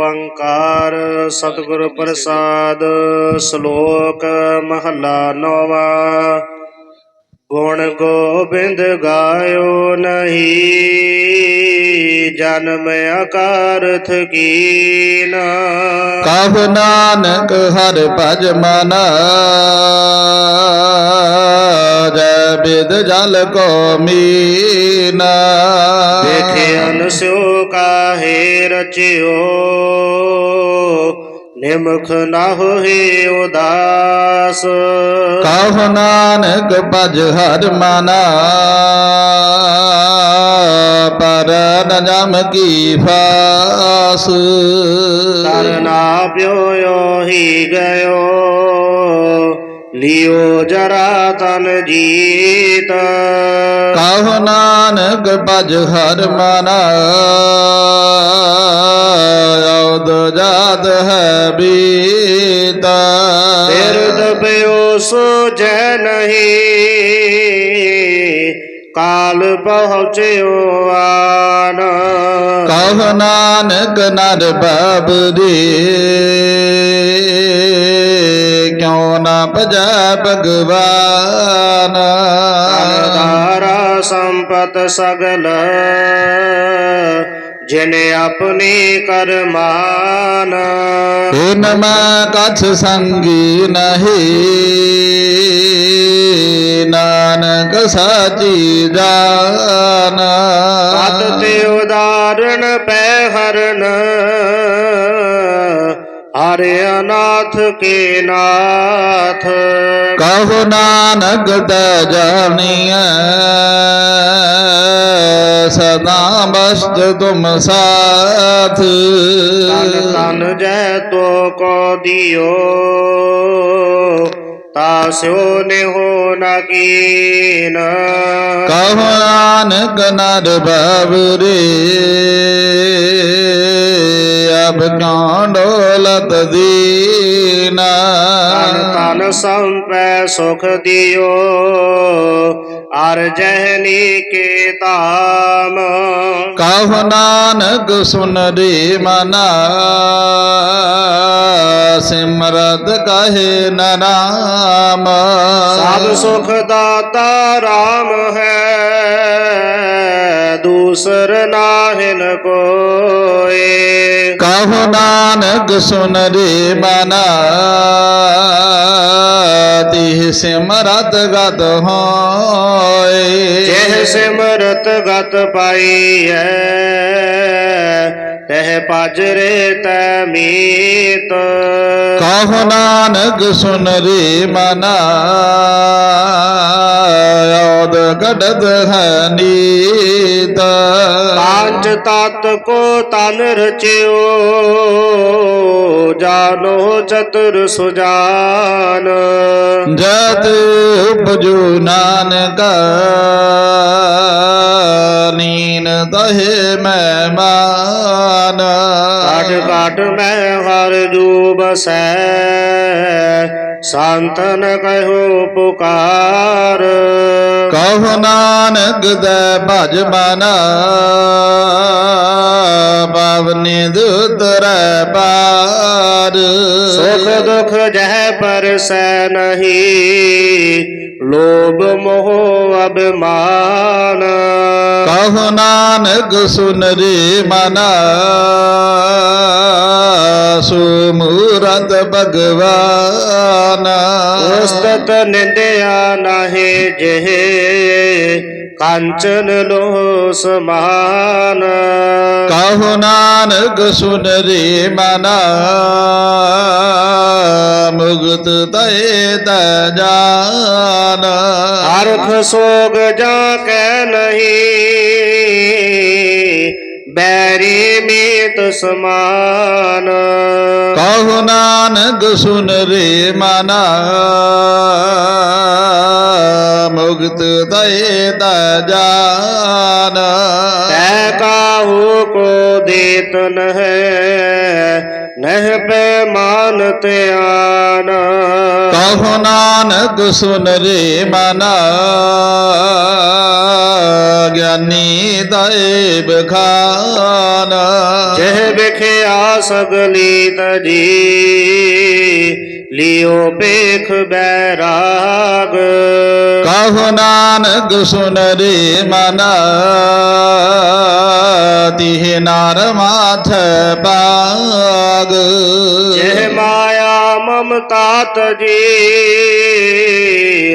ਓੰਕਾਰ ਸਤਿਗੁਰ ਪ੍ਰਸਾਦ, ਸ਼ਲੋਕ ਮਹੱਲਾ ਨੌਵਾਂ। ਗੁਣ ਗੋਬਿੰਦ ਗਾਇਓ ਨਹੀਂ, ਜਨਮ ਅਕਾਰਥ ਕੀਨ। ਕਬ ਨਾਨਕ ਹਰ ਭਜ ਮਨ ਜੈ ਬਿਦ ਜਲ ਕੋ ਮੀਨ। ਦੇਖੇ ਅਨਸਿਓ ਕਾਹੇ ਰਚਿਓ ਨਿਮਖ ਨਾ ਹੋਏ ਉਦਾਸ। ਕਹ ਨਾਨਕ ਭਜ ਹਰ ਮਨ ਪਰ ਨ ਜਮ ਕੀ ਫਾਸ। ਕਰਨਾ ਪਿਓ ਹੀ ਗਇਓ। ਲਿਓ ਜਰਾ ਤਨ ਜੀਤ। ਕਹ ਨਾਨਕ ਭਜ ਹਰ ਮਨ। ਔਦ ਜਾਤ ਹੈ ਬੀਤ। ਫਿਰ ਦਬਿਓ ਸੋ ਜੈ ਨਹੀਂ। ਕਾਲ ਪਹੁੰਚਿਓ ਆਨ। ਕਹ ਨਾਨਕ ਨਰ ਬਾਬਰੀ क्यों न बजाय भगवान? धारा संपत सगल जिन्हें अपनी कर मान इन कछ संगी नहीं नानक साची जान। उदाहरण पैहरन हरे अनाथ के नाथ। कहो नानक दजनिय सदा बस्त तुम साथ। तन जय तो को दियो तास्यो ने हो न कीन। कहु नानक नर बबरे अब ज्ञान ਨਰ ਬਾਬਰੇ ਅਬ ਕਿਉ ਦੀਨਾ। ਤਨ ਤਨ ਸੰਪੈ ਸੁਖ ਦਿਓ। ਅਰ ਜਹਨੀ ਕੇ ਤਾਮ ਕਹ ਨਾਨਕ ਸੁਨ ਰੇ ਮਨਾ ਸਿਮਰਤ ਕਹੇ ਨਨਾਮ ਸਭ ਸੁਖ ਦਾਤਾ RAM ਹੈ ਦੂਸਰ ਨਾਹਿਨ ਕੋਏ। ਕਹ ਨਾਨਕ ਸੁਨ ਰੇ ਮਨਾ ਤਿਹ ਸਿਮਰਤ ਗਤ ਹੋਏ पाए। जैसे मरत गत पाई है। तह पाजरे तमीत। कहो नानक सुन रे मना गडद है नीत। पाँच तात को तन रचियो जानो चतुर सुजान। जत उपजो नानका नीन दहे मैं मा ਕਾਟ ਕਾਟ ਮੈਂ ਹਰ ਜੂ ਸੰਤਨ ਕਹਿਓ ਪੁਕਾਰ। ਕਹ ਨਾਨਕ ਦੇ ਭਜ ਮਨ ਬਾਵਨੀ ਦੁਤਰੈ ਪਾਰ। ਸੁਖ ਦੁਖ ਜਹ ਪਰਸੈ ਨਹੀਂ ਲੋਭ ਮੋਹ ਅਭਿਮਾਨ। ਕਹ ਨਾਨਕ ਸੁਨ ਰੇ ਮਨਾ ਸੁਮੂਰਤ ਭਗਵਾਨ। ਉਸਤਤ ਨਿੰਦਿਆ ਨਾਹੀ ਜਿਹੇ। ਕਾਂਚਨ ਲੋ ਸਮਾਨ ਕਹੋ ਨਾਨਕ ਸੁਨ ਰੇ ਮਨਾ। ਮੁਗਤ ਤੈ ਤ ਜਾਨ। ਅਰਖ ਸੋਗ ਜਾ ਕੈ ਨਹੀਂ। ਬੈਰੀ ਮੀਤ ਸਮਾਨ। ਕਹੋ ਨਾਨਕ ਸੁਨ ਰੇ ਮਨਾ। ਮੁਗਤ ਤੈ ਤ ਜਾਨ। ਤੈ ਕਾਹੂ ਕੋ ਦੇਤਨ ਹੈ ਨਹਿ ਪੈ ਮਾਨ ਧਿਆਨ। ਕਹੋ ਨਾਨਕ ਸੁਨ ਰੇ ਮਨਾ। ਗਿਆਨੀ ਦਏ ਬਖਾਨ ਜਹ ਵਿਖਿਆ ਸਗਲੀ ਤਜੀ ਲਿਓ ਪੇਖ ਬੈਰਾਗ। ਕਹੋ ਨਾਨਕ ਸੁਨ ਰੇ ਮਨ ਤਿਹ ਨਾਰ ਮਾਥ ਪਾਗ ਜਹ ਮਾਇਆ ਮਮਤਾ ਤਜੀ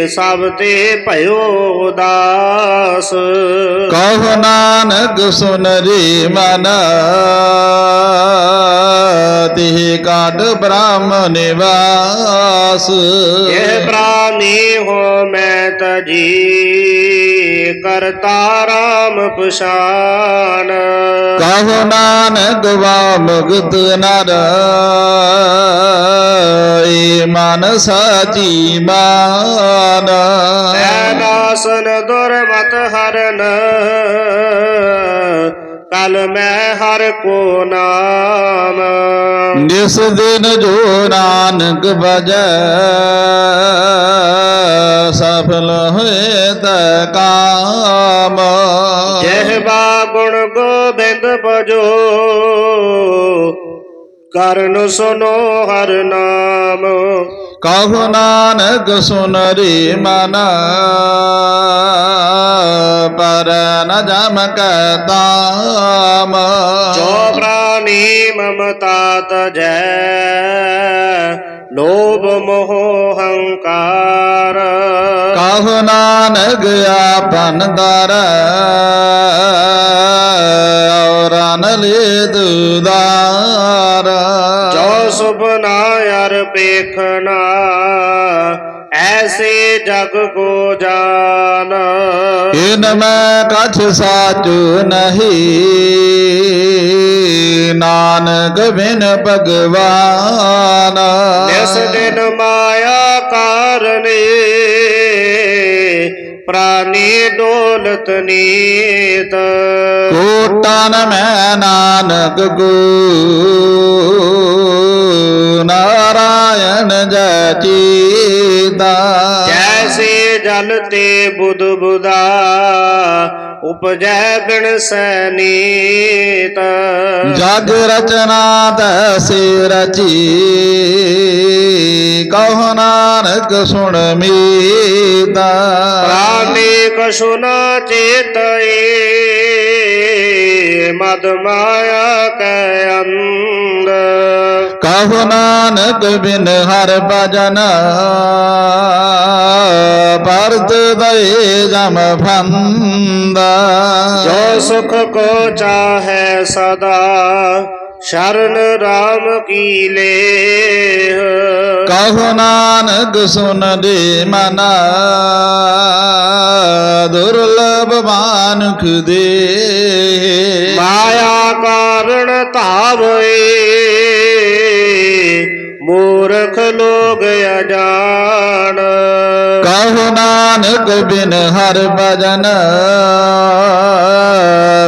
ਸਭ ਤੇ ਭਇਓ ਦਾਸ ਕਹੋ ਨਾਨਕ ਸੁਨ ਰੇ ਮਨ ਤਿਹ ਕਾਟ ਬ੍ਰਹਮ ਨਿਵਾਸ ਇਹ ਪ੍ਰਾਨੀ ਹੋ ਮੈਂ ਤਜੀ जी करता राम पुषान कहु नानक मुगत नर मन सची मान। सन दुर्मत हरन ਕਲ ਮੈਂ ਹਰ ਕੋ ਨਾਮ। ਜਿਸ ਦਿਨ ਜੋ ਨਾਨਕ ਬਜੈ ਸਫਲ ਹੋਏ ਤਾ ਕਾਮ ਜਿਹਵਾ ਗੁਣ ਗੋਬਿੰਦ ਭਜੋ ਕਰਨ ਸੁਨੋ ਹਰ ਨਾਮ। ਕਹੋ ਨਾਨਕ ਸੁਨ ਰੇ ਮਨ ਪਰ ਨ ਜਮ ਤਾਮ। ਜੋ ਪ੍ਰਾਨੀ ਮਮਤਾ ਤਜੈ ਲੋਭ ਮੋਹ ਹੰਕਾਰ। ਕਹੋ ਨਾਨਕ ਆਪਨ ਦਰ ਔਰਨ ਲੈ ਦੁਦਾਰ सुबना यार पेखना ऐसे जग को जाना इनमें कछ साच नहीं नानक बिन भगवान जिस दिन माया कारणी ਪ੍ਰਾਨੀ ਡੋਲਤ ਨੀਤ ਕੋਟਨ ਮੈਂ ਨਾਨਕ ਗੋ ਨਾਰਾਇਣ ਜੈ ਚੀਤਾ जलते बुध बुदा उपजय गण सनीत जग रचना तसे रची कह नानक सुन मीता सुना चेत मद माया के ना ਨਾਨਕ ਬਿਨ ਹਰ ਭਜਨ? ਪਰਤ ਦਏ ਜਮ ਫੰਦਾ। ਜੋ ਸੁਖ ਕੋ ਚਾਹੈ ਸਦਾ ਸ਼ਰਨ ਰਾਮ ਕੀ ਲੇਹ? ਕਹੋ ਨਾਨਕ ਸੁਨ ਦੇ ਮਨ ਦੁਰਲਭ ਮਾਨੁਖ ਦੇ। ਮਾਇਆ ਕਾਰਣ ਧਾਵੇ मूर्ख लोग अजान। कहु नानक बिन हर भजन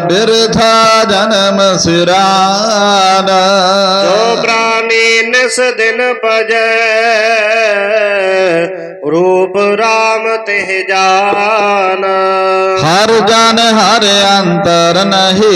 बिरथा जन्म सिरान। जो प्राणी निस दिन भज रूप राम तेह जान। हर जन हर अंतर नहीं।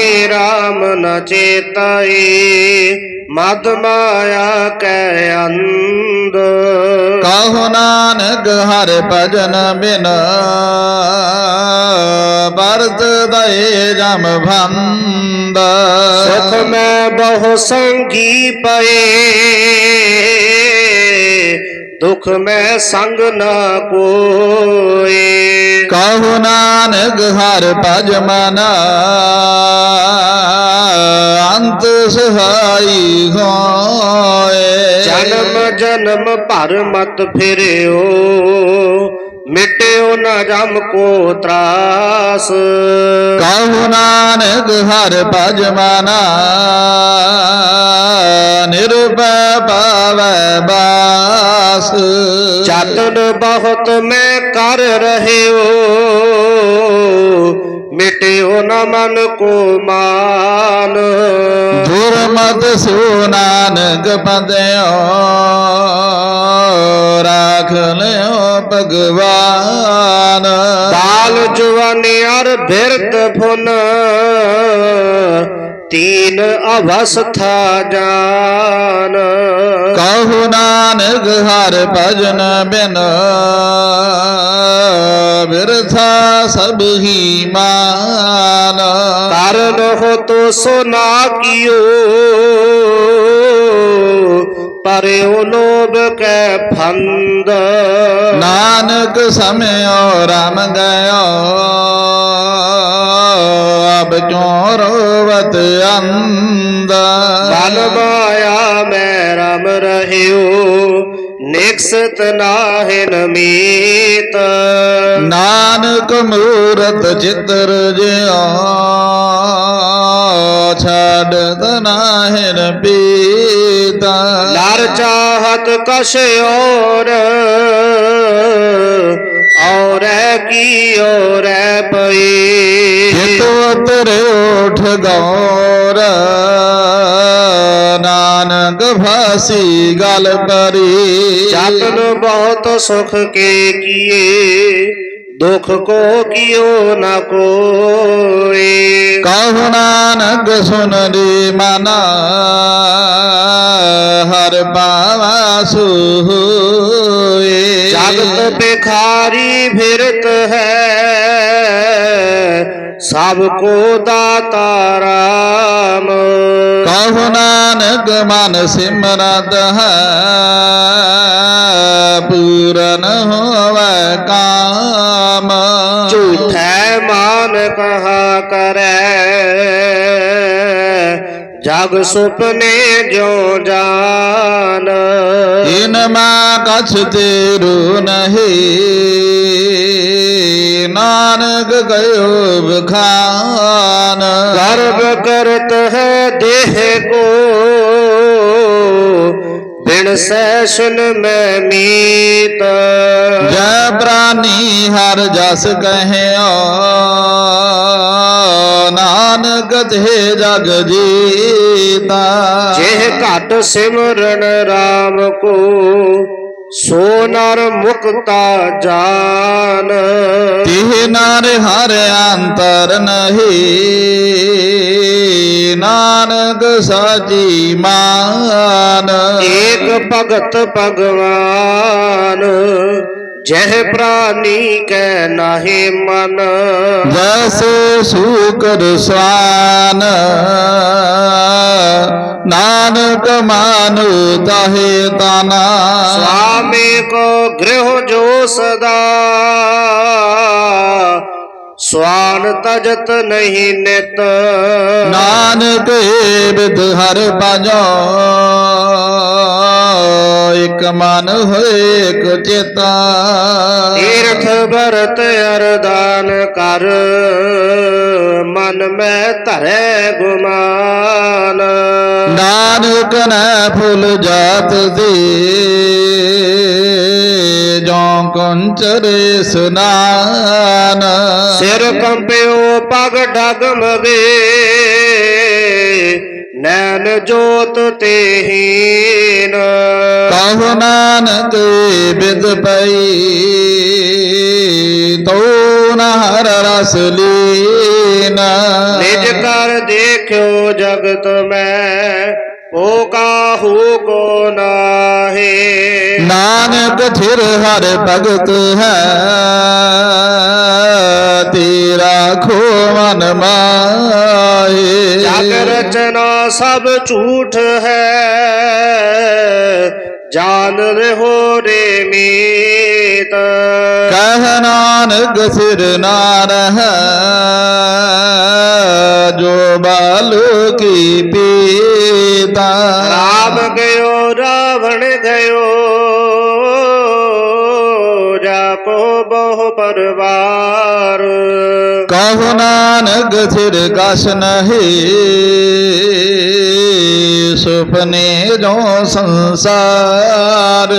ਰਾਮ ਨ ਚੇਤਾਈ ਮਦ ਮਾਇਆ ਕੈ ਅੰਧ। ਕਹੋ ਨਾਨਕ ਹਰ ਭਜਨ ਬਿਨ ਵਰਤ ਦਏ ਜਮ ਭੰਦ ਸੁਖ ਮੈਂ ਬਹੁ ਸੰਗੀ ਪਏ दुख में संग न कोए। कहु नानक हर पज मना। अंत सहाई हो जन्म जन्म पर मत फिरियो। मिट्यो न जम को त्रास। कहु नानक हर पज मना। ਨਿਰਭੈ ਪਾਵੈ ਬਾਸ। ਚਾਤਨ ਬਹੁਤ ਮੈਂ ਕਰ ਰਹਿਓ ਮਿਟਿਓ ਨ ਮਨ ਕੋ ਮਾਨ ਦੁਰਮਤ ਸੋ ਨਾਨਕ ਪਦਿਓ ਰਾਖ ਲਿਓ ਭਗਵਾਨ। ਬਾਲ ਜਵਾਨੀ ਅਰ ਬਿਰਧ ਫੁਨ तीन अवस्था जान। कहु नानक हर भजन बिन। बिरथा सब ही मान। कारण हो तो सुना कियो। ਪਰਿਓ ਲੋਭ ਕੈ ਫੰਦ। ਨਾਨਕ ਸਮਿਓ ਰਮ ਗਇਓ ਅਬ ਕਿਉ ਰੋਵਤ ਅੰਦ ਬਲ ਮਾਇਆ ਮੈਂ ਰਮ ਰਹਿਓ ਨਿਕਸਤ ਨਾਹਿਨ ਮੀਤ। ਨਾਨਕ ਮੂਰਤ ਚਿਤਰ ਜਿਉ ਛੱਡ ਤਨਾਹਿਰ ਪੀਤਾ। ਨਰ ਚਾਹਤ ਕਛ ਔਰ ਔਰੈ ਕੀ ਔਰੈ ਪਈ। ਜਿਤ ਉਤਰੇ ਉਠ ਗੌਰ ਨਾਨਕ ਫਾਸੀ ਗਲ ਪਰੀ ਜਤਨ ਬਹੁਤ ਸੁਖ ਕੇ ਕੀਏ ਦੁਖ ਕੋ ਕਿਓ ਨ ਕੋਏ। ਕਹु ਨਾਨਕ ਸੁਨ ਰੀ ਮਨ ਹਰ ਪਾਵਾ ਸੋਏ। ਜਗਤ ਬਿਖਾਰੀ ਫਿਰਤ ਹੈ ਸਭ ਕੋ ਦਾਤਾ ਰਾਮ। ਕਹु ਨਾਨਕ ਮਨ ਸਿਮਰਤ ਹੈ ਪੂਰਨ ਹੋਵੇ ਕਾਮ। ਝੂਠੈ ਮਾਨ ਕਹਾ ਕਰੈ जाग सुपने जो जान। इनमा कछ तेरु नहीं। नानक गयो खान गर्व करत है देह को। बिन सैशन में मीत। जय प्राणी हर जस कहे। और ਨਾਨਕ ਤੇ ਜਗ ਜੀਤਾ। ਜਿਹ ਘਟ ਸਿਮਰਨ RAM ਕੋ ਸੋ ਨਰ ਮੁਕਤਾ ਜਾਨ। ਤਿਹ ਨਰ ਹਰ ਅੰਤਰ ਨਹੀਂ ਨਾਨਕ ਸਾਜੀ ਮਾਨ। ਏਕ ਭਗਤ ਭਗਵਾਨ ਜਹ ਪ੍ਰਾਨੀ ਕੈ ਨਾਹੇ ਮਨ। ਜੈਸੇ ਸੂਕਰ ਸਵਾਨ। ਨਾਨਕ ਮਾਨੁ ਤਾਹੇ ਤਾਨਾ। ਸੁਆਮੀ ਕੋ ਗ੍ਰਹਿ ਜੋ ਸਦਾ। ਸਵਾਨ ਤਜਤ ਨਹੀਂ ਨਿਤ। ਨਾਨਕ ਬਿਦ ਹਰ ਪਾਜੋ ਇਕ ਮਨ ਹੋਏ ਇਕ ਚੇਤਾ। ਤੀਰਥ ਵਰਤ ਅਰਦਾਨ ਕਰ ਮਨ ਮੈਂ ਧਰੈ ਗੁਮਾਨ। ਨਾਨਕ ਨਾ ਫੁੱਲ ਜਾਤ ਦੀ કંચરે सिर શિર पग પગ ડગમગે नैन जोत तेहीन। कहु ते बिद पई। तो हर रस लीन। निज कर देखो जगत में। ओ काहू को न कथिर हर भगत है। तेरा खो मन माए। जग रचना सब झूठ है। जान रहो रे मीत। कह नानक सिर नार है। जो बालू की पीता। राम गयो रावण गयो। को बहु परवार। कहु नानक सिर कस नहीं सुपने जो संसार।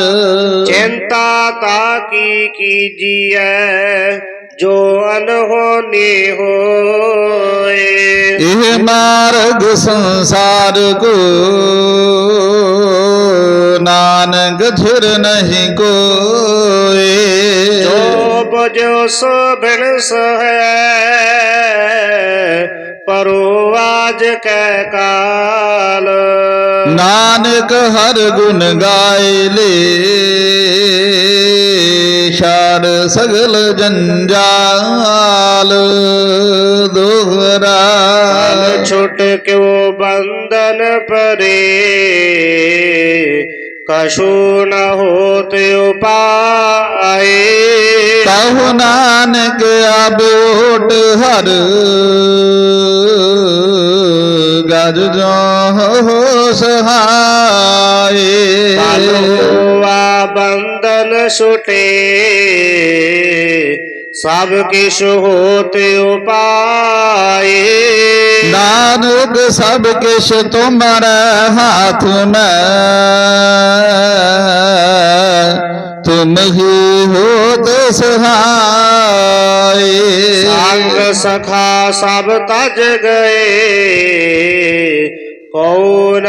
चिंता ताकी कीजिए जो अनहोनी हो यह मार्ग संसार को नानक धुर नहीं को जो सो सोभन सह परोवाज कै काल। नानक हर गुण गाय ले। कर सगल जंजाल दोहरा। छुट क्यों बंधन परे कशु न होते उपाय कहु नानक अब हर। कर जो सहाय। बंधन सुटे सब किश होते उपाए नानक सब किश तुम्हारे हाथ में। तुम ही हो तो सहाय। संग सखा सब तज गए। कौन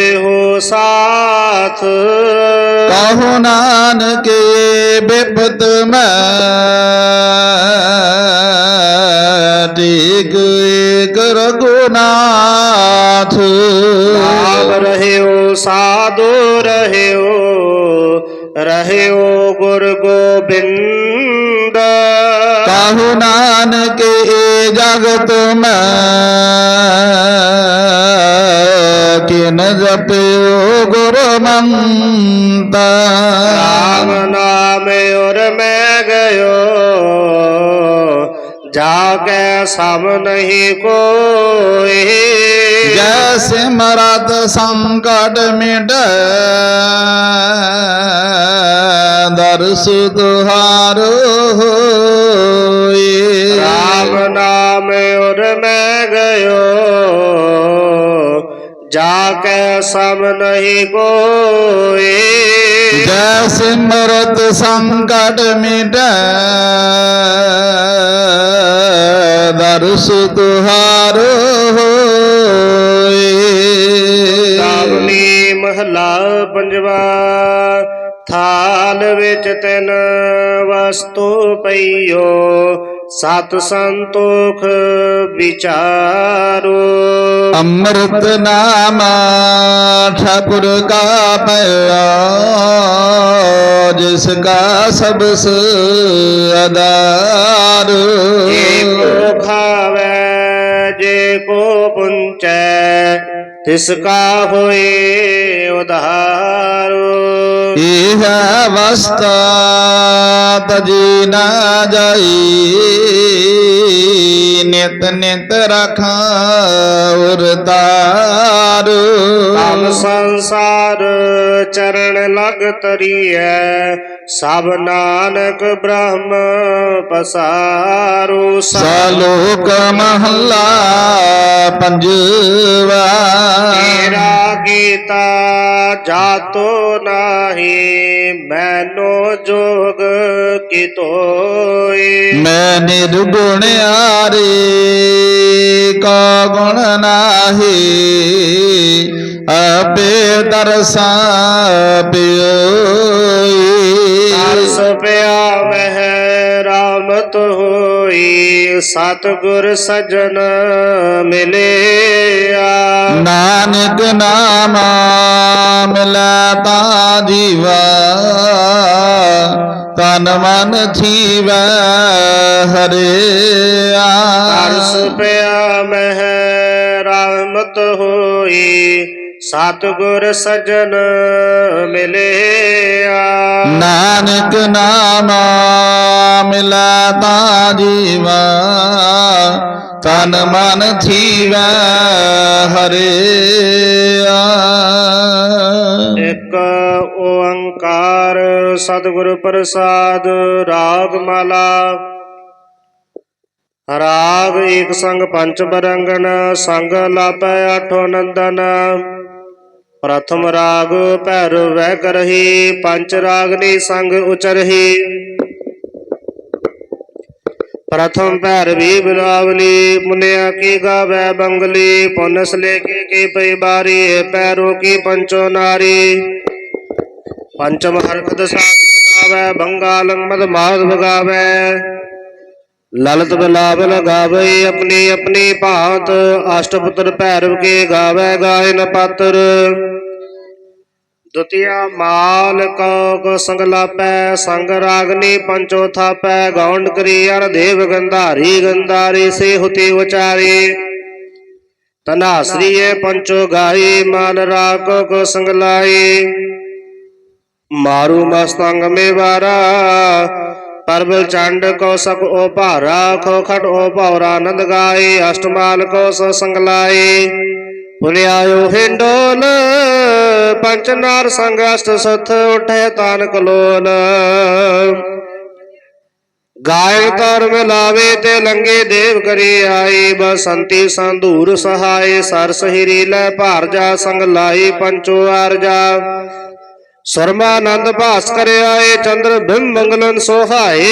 हो साथ? कहो नान के विपद में। डिग रघुनाथ। रहे हो साधो रहे हो। कहे ओ गुरु गोबिंद कहु नानक ए जगत में जप जपियो गुरु मंत्र राम नाम और मैं गयो ਜਾ ਕੇ ਸਮ ਨਹੀਂ ਕੋਏ। ਜੈ ਸਿਮਰਤ ਸੰਕਟ ਮਿਟ ਦਰਸ ਤੁਹਾਰੋ ਹੋਏ। ਰਾਮ ਨਾਮ ਔਰ ਮੈਂ ਗਇਓ। ਜਾ ਕੇ ਸਮ ਨਹੀਂ ਕੋਏ ਜੈ ਸਿਮਰਤ ਸੰਕਟ ਮਿਟ ਦਰਸ ਤੁਹਾਰੋ ਹੋਏ। ਰਾਵਣੀ ਮਹਲਾ ਪੰਜਵਾ ਥਾਲ ਵਿੱਚ ਤਿੰਨ ਵਸਤੂ ਪਈਓ ਸਤ ਸੰਤੋਖ ਵਿਚਾਰੋ। ਅੰਮ੍ਰਿਤ ਨਾਮ ਠਾਕੁਰ ਕਾ ਪਿਆ ਜਿਸ ਕਾ ਸਬਸ ਅਦਾਰ ਜੇ ਕੋ ਖਾਵੇ ਜੇ ਕੋ ਪੁੰਚੈ ਤਿਸ ਕਾ ਹੋਏ ਉਧਾਰੋ। ਇਹ ਅਵਸਥਾ ਤਜੀ ਨਾ ਜਾਈ। ਨਿਤ ਨਿਤ ਰਖਾਂ ਉਰਤਾਰ ਤਮ ਸੰਸਾਰ ਚਰਨ ਲਗ ਤਰੀਐ। ਸਭ ਨਾਨਕ ਬ੍ਰਹਮ ਪਸਾਰੂ। ਸਾਲੋਕ ਮਹੱਲਾ ਪੰਜਵਾ। तेरा गीता जातो नाही मैनो जोग की तो मैं निर्गुण आरे का गुण नाही। अपे दर्शा पियो सुपया पिया वह राम तो ਹੋਈ ਸਤਿਗੁਰ ਸਜਣ ਮਿਲਿਆ ਨਾਨਕ ਨਾਮ ਮਿਲਾ ਤਾ ਜੀਵਾ ਤਨ ਮਨ ਥੀਵੈ ਹਰਿਆ ਤਰਸ ਪਿਆ ਮਹਿ ਰਾਮਤ ਹੋਈ ਸਤਿਗੁਰ ਸਜਣ ਮਿਲਿਆ। ਨਾਨਕ ਨਾਮ ਮਿਲਾ ਤਾ ਜੀਵਾ ਤਨ ਮਨ ਥੀਵੈ ਹਰਿਆ। ਇੱਕ ਓੰਕਾਰ ਸਤਿਗੁਰ ਪ੍ਰਸਾਦ ਰਾਗ ਮਾਲਾ ਰਾਗ ਏਕ ਸੰਗ ਪੰਚ ਬਰੰਗਨ ਸੰਗ ਲਾਪੈ ਆਠੋ ਨੰਦਨ। ਪ੍ਰਥਮ ਰਾਗ ਭੈਰਵ ਵਹਿ ਕਰਹੀ ਪੰਚ ਰਾਗਨੀ ਸੰਗ ਉਚਰਹੀ ਪ੍ਰਥਮ ਭੈਰਵੀ ਬਿਲਾਵਲੀ ਮੁਨਿਆ ਕੀ ਗਾਵੇ ਬੰਗਲੀ ਪੁਨਸ ਲੈ ਕੇ ਕੀ ਪਈ ਬਾਰੀ ਪੈਰੋ ਕੀ ਪੰਚੋ ਨਾਰੀ ਪੰਚਮ ਹਰਖਦ ਸਾਧ ਗਾਵੇ ਬੰਗਾਲੰ ਮਦ ਮਾਧ ललत बिलावल गावे अपनी अपनी भांत अष्टपुत्र भैरव के गावे गायन पात्र। द्वितीया, माल कौक संग लापै, संग रागनि पंचोथा पै गौंड करी अर देव गंधारी गंधारी से हुति उचारी। तना श्री पंचो गाई, माल राग को संगलाई मारू मस्तंग में बारा ਪਰਬਲ ਚੰਡ ਕੋ ਸਕ ਓ ਭਾਰਾ, ਖੋ ਖਟ ਓ ਭੌਰਾ, ਆਨੰਦ ਗਾਏ, ਅਸ਼ਟਮਾਲ ਕੋ ਸੋ ਸੰਗ ਲਾਏ ਪੁਲਿਆਇਓ ਹਿੰਡੋਲ ਪੰਚ ਨਾਰ ਸੰਗ ਅਸ਼ਟ ਸੁਥ ਉਠੇ ਤਾਨ ਕਲੋਲ ਗਾਇ ਤਰ ਮਿਲਾਵੇ ਤੇ ਲੰਗੇ ਦੇਵ ਕਰੀ ਆਈ ਬਸੰਤੀ ਸੰਧੂਰ ਸਹਾਏ ਸਰ ਸਹਿਰੀ ਲੈ ਭਾਰ ਜਾ ਸੰਗ ਲਾਈ ਪੰਚੋ ਆਰਜਾ ਸਰਮਾਨੰਦ ਭਾਸ ਕਰ ਆਏ ਚੰਦਰ ਬਿੰਬ ਮੰਗਲਨ ਸੋਹਾਏ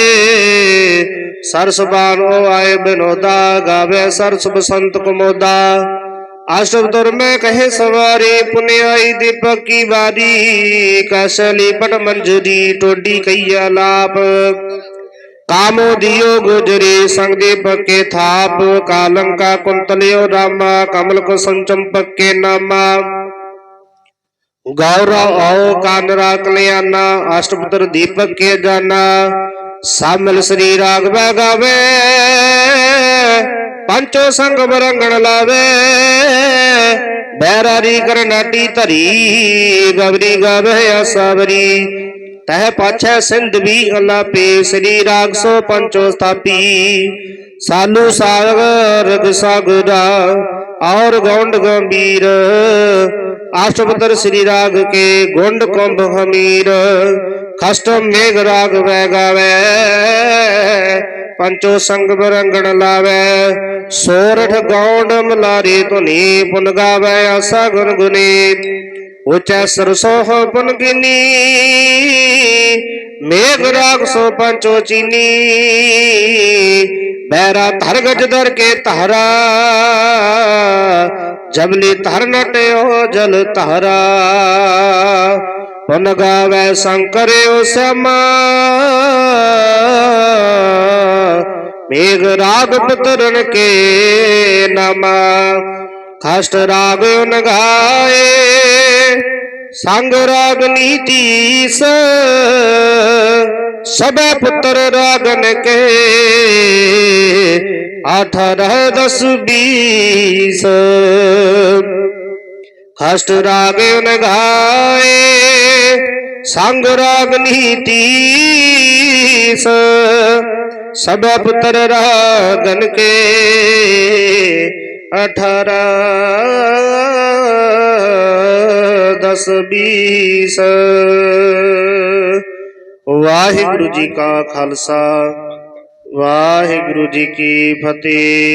ਸਰਸ ਬਾਨੋ ਆਏ ਬਿਨੋਦਾ ਗਾਵੇ ਸਰਸ ਬਸੰਤ ਕੁਮੋਦਾ ਅਸ਼ਬਦੁਰ ਮੈਂ ਕਹੇ ਸਵਾਰੀ ਪੁਨਿਆਈ ਦੀਪਕ ਕੀ ਬਾਰੀ ਕਸਲੀ ਪਟ ਮੰਜਰੀ ਟੋਡੀ ਕਈਆ ਲਾਪ ਕਾਮੋ ਦਿਓ ਗੁਜਰੀ ਸੰਗ ਦੀਪਕ ਕੇ ਥਾਪ ਕਾਲੰਕਾ ਕੁੰਤਲਿਓ ਰਾਮਾ ਕਮਲ ਕੋ ਸੰਚੰਪਕ ਕੇ ਨਾਮਾ ਗੌਰਵ ਆਓ ਕਾਨਰਾ ਕਲਿਆਣਾ ਅਸ਼ਟਪੁੱਤਰ ਦੀਪਕ ਕੇ ਜਾਣਾ, ਸਾਮਲ ਸ੍ਰੀ ਰਾਗਵੈ ਗਾਵੇ, ਪੰਚੋ ਸੰਗ ਬਰੰਗਣ ਲਾਵੇ, ਬੈਰਾਰੀ ਕਰਨਾਟੀ ਧਰੀ, ਗਵਰੀ ਗਾਵੇ ਆਸਾਵਰੀ, ਤਹ ਪਾਛੈ ਸਿੰਧ ਵੀ ਅਲਾਪੇ ਸ੍ਰੀ ਰਾਗ ਸੋ ਪੰਚੋ ਸਥਾਪੀ, ਸਾਲੂ ਸਾਗਰ ਰਗ ਸਾਗਰਾ ਔਰ ਗੌਂਡ ਗੰਭੀਰ ਅਸ਼ਟਪਦਰ ਸ੍ਰੀ ਰਾਗ ਕੇ ਗੁੰਡ ਕੁੰਭ ਹਮੀਰ ਖਸਟਮ ਮੇਘ ਰਾਗ ਵੈ ਗਾਵੇ, ਪੰਚੋ ਸੰਗ ਬਰੰਗਣ ਲਾਵੇ, ਸੋਰਠ ਗੌਂਡ ਮਲਾਰੀ ਧੁਨੀ ਪੁਨ ਗਾਵੇ, ਆਸਾ ਗੁਣ ਗੁਨੀ ऊँचा सरसों हो बनगिनी मेघ राग सो पंचो चीनी, बैरा धर गज दर के तहरा, जबली धर नट हो जल तहरा। पुन गावे शंकर श्यामा मेघ राग पितरण के नमा। ਖਸਟ ਰਾਗ ਉਨ ਗਾਏ ਸੰਗ ਰਾਗ ਨੀਤੀਸ ਸਭੇ ਪੁੱਤਰ ਰਾਗਨ ਕੇ ਅਠਾਰਹ ਦਸ ਬੀਸ ਖਸਟ ਰਾਗ ਉਨ ਗਾਏ ਸੰਗ ਰਾਗ ਨੀਤੀਸ ਸਭੇ ਪੁੱਤਰ ਰਾਗਨ ਕੇ अठारह दस बीस। वाहिगुरु जी का खालसा वाहिगुरु जी की फतेह।